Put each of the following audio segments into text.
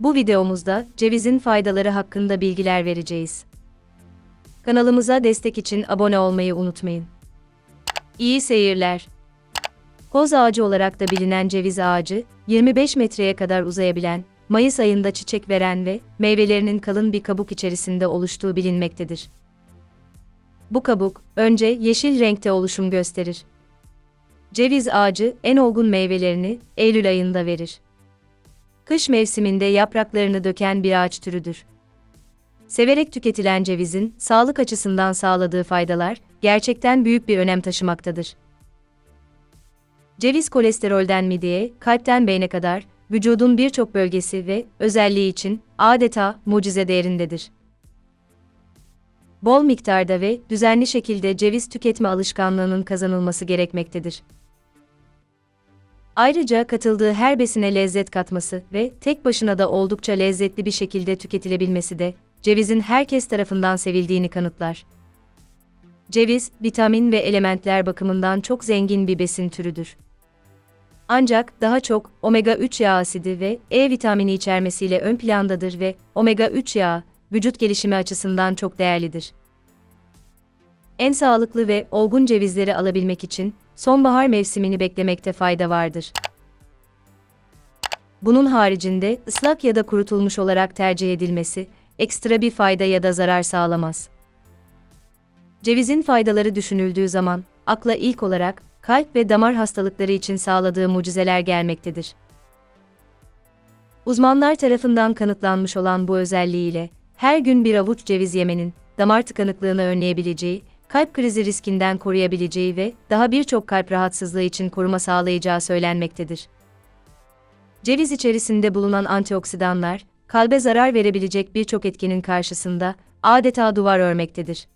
Bu videomuzda cevizin faydaları hakkında bilgiler vereceğiz. Kanalımıza destek için abone olmayı unutmayın. İyi seyirler. Koz ağacı olarak da bilinen ceviz ağacı, 25 metreye kadar uzayabilen, Mayıs ayında çiçek veren ve meyvelerinin kalın bir kabuk içerisinde oluştuğu bilinmektedir. Bu kabuk, önce yeşil renkte oluşum gösterir. Ceviz ağacı en olgun meyvelerini Eylül ayında verir. Kış mevsiminde yapraklarını döken bir ağaç türüdür. Severek tüketilen cevizin sağlık açısından sağladığı faydalar gerçekten büyük bir önem taşımaktadır. Ceviz kolesterolden mideye, kalpten beyne kadar vücudun birçok bölgesi ve özelliği için adeta mucize değerindedir. Bol miktarda ve düzenli şekilde ceviz tüketme alışkanlığının kazanılması gerekmektedir. Ayrıca katıldığı her besine lezzet katması ve tek başına da oldukça lezzetli bir şekilde tüketilebilmesi de cevizin herkes tarafından sevildiğini kanıtlar. Ceviz, vitamin ve elementler bakımından çok zengin bir besin türüdür. Ancak daha çok omega 3 yağ asidi ve E vitamini içermesiyle ön plandadır ve omega 3 yağı vücut gelişimi açısından çok değerlidir. En sağlıklı ve olgun cevizleri alabilmek için sonbahar mevsimini beklemekte fayda vardır. Bunun haricinde ıslak ya da kurutulmuş olarak tercih edilmesi ekstra bir fayda ya da zarar sağlamaz. Cevizin faydaları düşünüldüğü zaman akla ilk olarak kalp ve damar hastalıkları için sağladığı mucizeler gelmektedir. Uzmanlar tarafından kanıtlanmış olan bu özelliğiyle her gün bir avuç ceviz yemenin damar tıkanıklığını önleyebileceği, kalp krizi riskinden koruyabileceği ve daha birçok kalp rahatsızlığı için koruma sağlayacağı söylenmektedir. Ceviz içerisinde bulunan antioksidanlar, kalbe zarar verebilecek birçok etkinin karşısında adeta duvar örmektedir.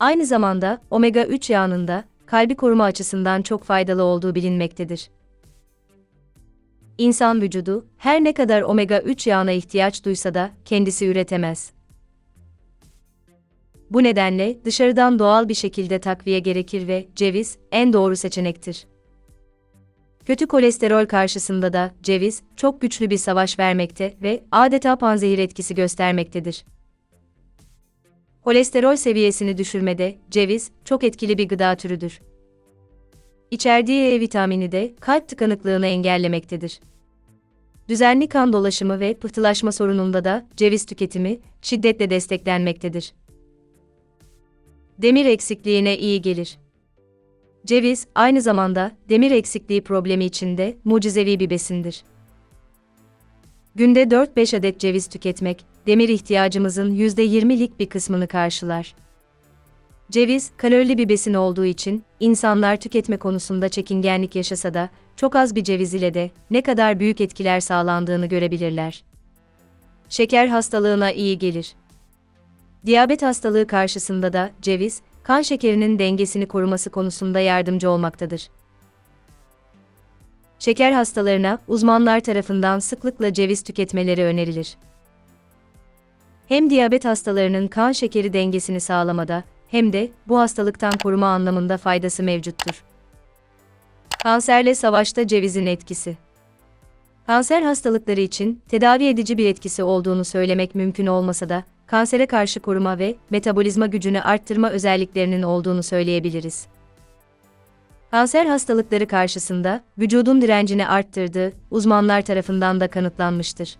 Aynı zamanda omega 3 yağının da kalbi koruma açısından çok faydalı olduğu bilinmektedir. İnsan vücudu her ne kadar omega 3 yağına ihtiyaç duysa da kendisi üretemez. Bu nedenle dışarıdan doğal bir şekilde takviye gerekir ve ceviz en doğru seçenektir. Kötü kolesterol karşısında da ceviz çok güçlü bir savaş vermekte ve adeta panzehir etkisi göstermektedir. Kolesterol seviyesini düşürmede ceviz çok etkili bir gıda türüdür. İçerdiği E vitamini de kalp tıkanıklığını engellemektedir. Düzenli kan dolaşımı ve pıhtılaşma sorununda da ceviz tüketimi şiddetle desteklenmektedir. Demir eksikliğine iyi gelir. Ceviz aynı zamanda demir eksikliği problemi için de mucizevi bir besindir. Günde 4-5 adet ceviz tüketmek, demir ihtiyacımızın %20'lik bir kısmını karşılar. Ceviz, kalorili bir besin olduğu için, insanlar tüketme konusunda çekingenlik yaşasa da, çok az bir ceviz ile de ne kadar büyük etkiler sağlandığını görebilirler. Şeker hastalığına iyi gelir. Diyabet hastalığı karşısında da ceviz, kan şekerinin dengesini koruması konusunda yardımcı olmaktadır. Şeker hastalarına uzmanlar tarafından sıklıkla ceviz tüketmeleri önerilir. Hem diyabet hastalarının kan şekeri dengesini sağlamada hem de bu hastalıktan koruma anlamında faydası mevcuttur. Kanserle savaşta cevizin etkisi. Kanser hastalıkları için tedavi edici bir etkisi olduğunu söylemek mümkün olmasa da kansere karşı koruma ve metabolizma gücünü arttırma özelliklerinin olduğunu söyleyebiliriz. Kanser hastalıkları karşısında vücudun direncini arttırdığı uzmanlar tarafından da kanıtlanmıştır.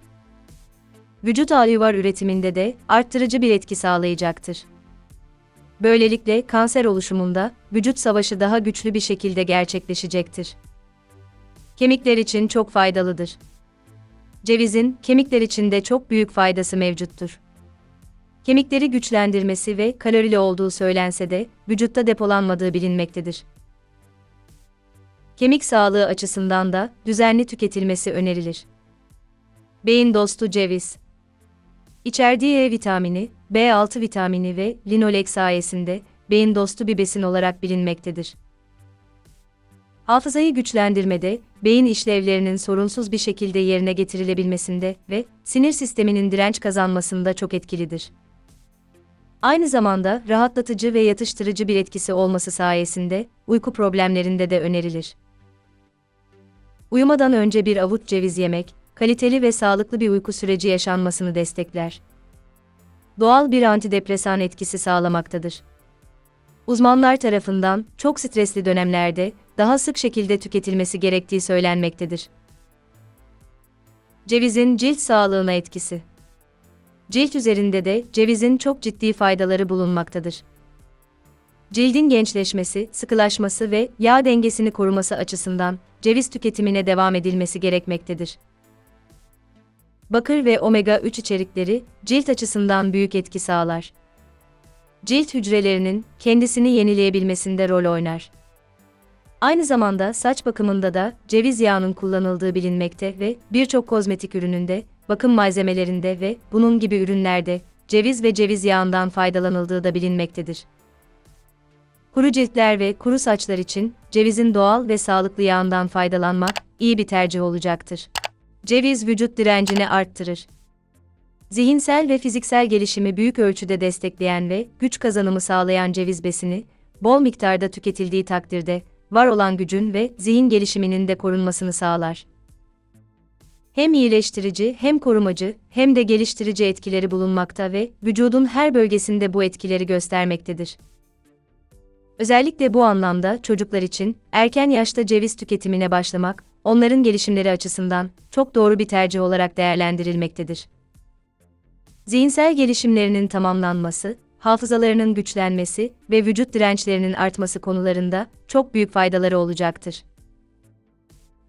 Vücut alüvar üretiminde de arttırıcı bir etki sağlayacaktır. Böylelikle kanser oluşumunda vücut savaşı daha güçlü bir şekilde gerçekleşecektir. Kemikler için çok faydalıdır. Cevizin kemikler için de çok büyük faydası mevcuttur. Kemikleri güçlendirmesi ve kalorili olduğu söylense de vücutta depolanmadığı bilinmektedir. Kemik sağlığı açısından da düzenli tüketilmesi önerilir. Beyin dostu ceviz. İçerdiği E vitamini, B6 vitamini ve linolek sayesinde beyin dostu bir besin olarak bilinmektedir. Hafızayı güçlendirmede, beyin işlevlerinin sorunsuz bir şekilde yerine getirilebilmesinde ve sinir sisteminin direnç kazanmasında çok etkilidir. Aynı zamanda rahatlatıcı ve yatıştırıcı bir etkisi olması sayesinde uyku problemlerinde de önerilir. Uyumadan önce bir avuç ceviz yemek, kaliteli ve sağlıklı bir uyku süreci yaşanmasını destekler. Doğal bir antidepresan etkisi sağlamaktadır. Uzmanlar tarafından çok stresli dönemlerde daha sık şekilde tüketilmesi gerektiği söylenmektedir. Cevizin cilt sağlığına etkisi. Cilt üzerinde de cevizin çok ciddi faydaları bulunmaktadır. Cildin gençleşmesi, sıkılaşması ve yağ dengesini koruması açısından ceviz tüketimine devam edilmesi gerekmektedir. Bakır ve omega 3 içerikleri cilt açısından büyük etki sağlar. Cilt hücrelerinin kendisini yenileyebilmesinde rol oynar. Aynı zamanda saç bakımında da ceviz yağının kullanıldığı bilinmekte ve birçok kozmetik ürününde, bakım malzemelerinde ve bunun gibi ürünlerde ceviz ve ceviz yağından faydalanıldığı da bilinmektedir. Kuru ciltler ve kuru saçlar için cevizin doğal ve sağlıklı yağından faydalanmak iyi bir tercih olacaktır. Ceviz vücut direncini arttırır. Zihinsel ve fiziksel gelişimi büyük ölçüde destekleyen ve güç kazanımı sağlayan ceviz besini, bol miktarda tüketildiği takdirde, var olan gücün ve zihin gelişiminin de korunmasını sağlar. Hem iyileştirici, hem korumacı, hem de geliştirici etkileri bulunmakta ve vücudun her bölgesinde bu etkileri göstermektedir. Özellikle bu anlamda çocuklar için erken yaşta ceviz tüketimine başlamak, onların gelişimleri açısından çok doğru bir tercih olarak değerlendirilmektedir. Zihinsel gelişimlerinin tamamlanması, hafızalarının güçlenmesi ve vücut dirençlerinin artması konularında çok büyük faydaları olacaktır.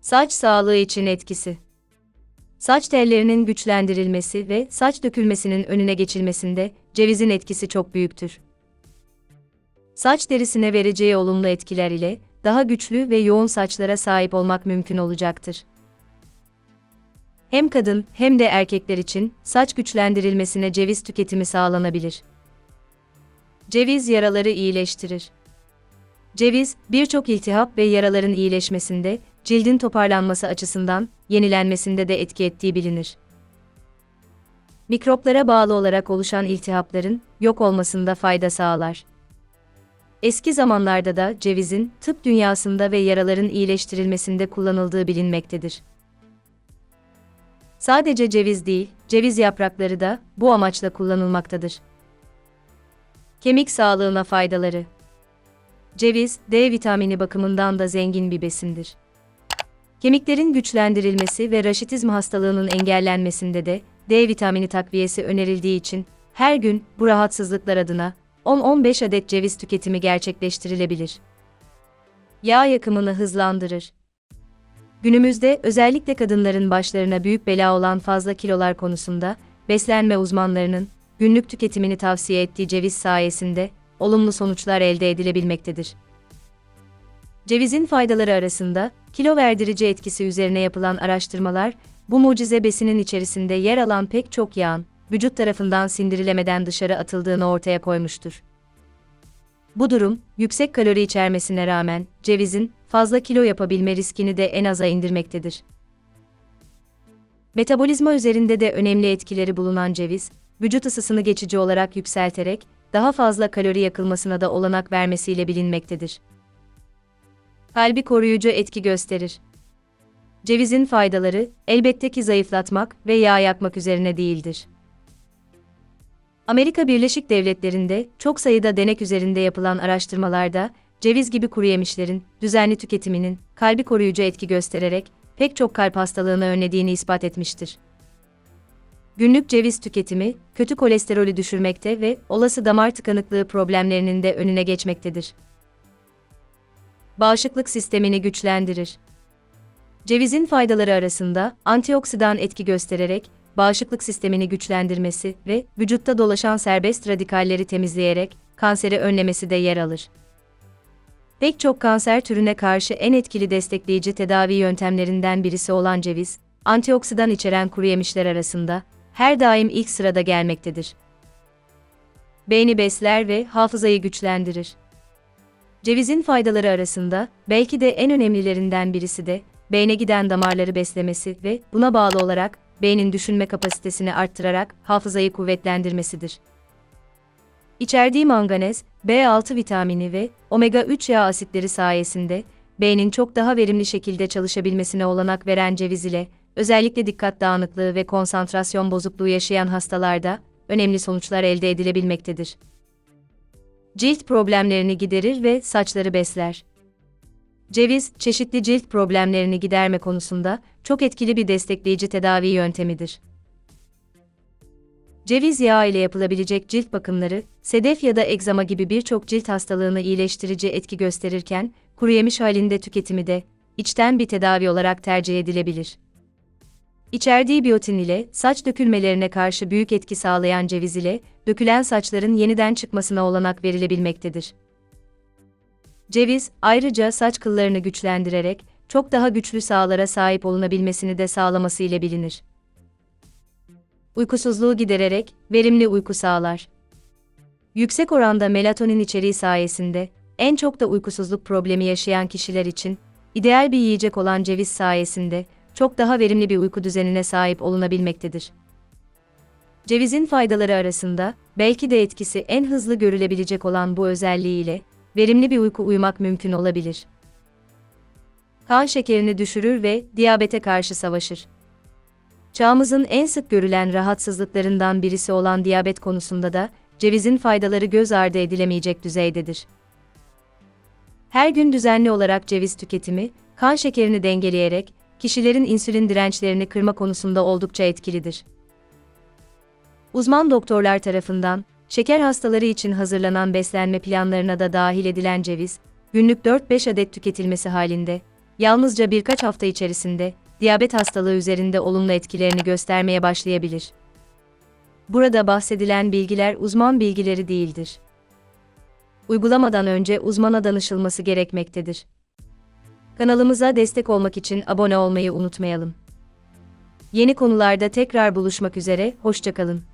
Saç sağlığı için etkisi Saç tellerinin güçlendirilmesi ve saç dökülmesinin önüne geçilmesinde cevizin etkisi çok büyüktür. Saç derisine vereceği olumlu etkiler ile daha güçlü ve yoğun saçlara sahip olmak mümkün olacaktır. Hem kadın hem de erkekler için saç güçlendirilmesine ceviz tüketimi sağlanabilir. Ceviz yaraları iyileştirir. Ceviz, birçok iltihap ve yaraların iyileşmesinde, cildin toparlanması açısından, yenilenmesinde de etki ettiği bilinir. Mikroplara bağlı olarak oluşan iltihapların yok olmasında fayda sağlar. Eski zamanlarda da cevizin tıp dünyasında ve yaraların iyileştirilmesinde kullanıldığı bilinmektedir. Sadece ceviz değil, ceviz yaprakları da bu amaçla kullanılmaktadır. Kemik sağlığına faydaları. Ceviz, D vitamini bakımından da zengin bir besindir. Kemiklerin güçlendirilmesi ve raşitizm hastalığının engellenmesinde de D vitamini takviyesi önerildiği için her gün bu rahatsızlıklar adına 10-15 adet ceviz tüketimi gerçekleştirilebilir. Yağ yakımını hızlandırır. Günümüzde özellikle kadınların başlarına büyük bela olan fazla kilolar konusunda beslenme uzmanlarının günlük tüketimini tavsiye ettiği ceviz sayesinde olumlu sonuçlar elde edilebilmektedir. Cevizin faydaları arasında kilo verdirici etkisi üzerine yapılan araştırmalar bu mucize besinin içerisinde yer alan pek çok yağın vücut tarafından sindirilemeden dışarı atıldığını ortaya koymuştur. Bu durum, yüksek kalori içermesine rağmen cevizin fazla kilo yapabilme riskini de en aza indirmektedir. Metabolizma üzerinde de önemli etkileri bulunan ceviz, vücut ısısını geçici olarak yükselterek daha fazla kalori yakılmasına da olanak vermesiyle bilinmektedir. Kalbi koruyucu etki gösterir. Cevizin faydaları elbette ki zayıflatmak ve yağ yakmak üzerine değildir. Amerika Birleşik Devletleri'nde çok sayıda denek üzerinde yapılan araştırmalarda ceviz gibi kuru yemişlerin düzenli tüketiminin kalbi koruyucu etki göstererek pek çok kalp hastalığını önlediğini ispat etmiştir. Günlük ceviz tüketimi kötü kolesterolü düşürmekte ve olası damar tıkanıklığı problemlerinin de önüne geçmektedir. Bağışıklık sistemini güçlendirir. Cevizin faydaları arasında antioksidan etki göstererek bağışıklık sistemini güçlendirmesi ve vücutta dolaşan serbest radikalleri temizleyerek kanseri önlemesi de yer alır. Pek çok kanser türüne karşı en etkili destekleyici tedavi yöntemlerinden birisi olan ceviz, antioksidan içeren kuru yemişler arasında her daim ilk sırada gelmektedir. Beyni besler ve hafızayı güçlendirir. Cevizin faydaları arasında belki de en önemlilerinden birisi de beyne giden damarları beslemesi ve buna bağlı olarak beynin düşünme kapasitesini arttırarak hafızayı kuvvetlendirmesidir. İçerdiği manganez, B6 vitamini ve omega 3 yağ asitleri sayesinde beynin çok daha verimli şekilde çalışabilmesine olanak veren ceviz ile özellikle dikkat dağınıklığı ve konsantrasyon bozukluğu yaşayan hastalarda önemli sonuçlar elde edilebilmektedir. Cilt problemlerini giderir ve saçları besler. Ceviz, çeşitli cilt problemlerini giderme konusunda çok etkili bir destekleyici tedavi yöntemidir. Ceviz yağı ile yapılabilecek cilt bakımları, sedef ya da egzama gibi birçok cilt hastalığını iyileştirici etki gösterirken, kuru yemiş halinde tüketimi de içten bir tedavi olarak tercih edilebilir. İçerdiği biyotin ile saç dökülmelerine karşı büyük etki sağlayan ceviz ile dökülen saçların yeniden çıkmasına olanak verilebilmektedir. Ceviz, ayrıca saç kıllarını güçlendirerek çok daha güçlü sağlara sahip olunabilmesini de sağlaması ile bilinir. Uykusuzluğu gidererek verimli uyku sağlar. Yüksek oranda melatonin içeriği sayesinde en çok da uykusuzluk problemi yaşayan kişiler için ideal bir yiyecek olan ceviz sayesinde çok daha verimli bir uyku düzenine sahip olunabilmektedir. Cevizin faydaları arasında belki de etkisi en hızlı görülebilecek olan bu özelliğiyle verimli bir uyku uyumak mümkün olabilir. Kan şekerini düşürür ve diyabete karşı savaşır. Çağımızın en sık görülen rahatsızlıklarından birisi olan diyabet konusunda da cevizin faydaları göz ardı edilemeyecek düzeydedir. Her gün düzenli olarak ceviz tüketimi, kan şekerini dengeleyerek kişilerin insülin dirençlerini kırma konusunda oldukça etkilidir. Uzman doktorlar tarafından şeker hastaları için hazırlanan beslenme planlarına da dahil edilen ceviz, günlük 4-5 adet tüketilmesi halinde, yalnızca birkaç hafta içerisinde diyabet hastalığı üzerinde olumlu etkilerini göstermeye başlayabilir. Burada bahsedilen bilgiler uzman bilgileri değildir. Uygulamadan önce uzmana danışılması gerekmektedir. Kanalımıza destek olmak için abone olmayı unutmayalım. Yeni konularda tekrar buluşmak üzere, hoşçakalın.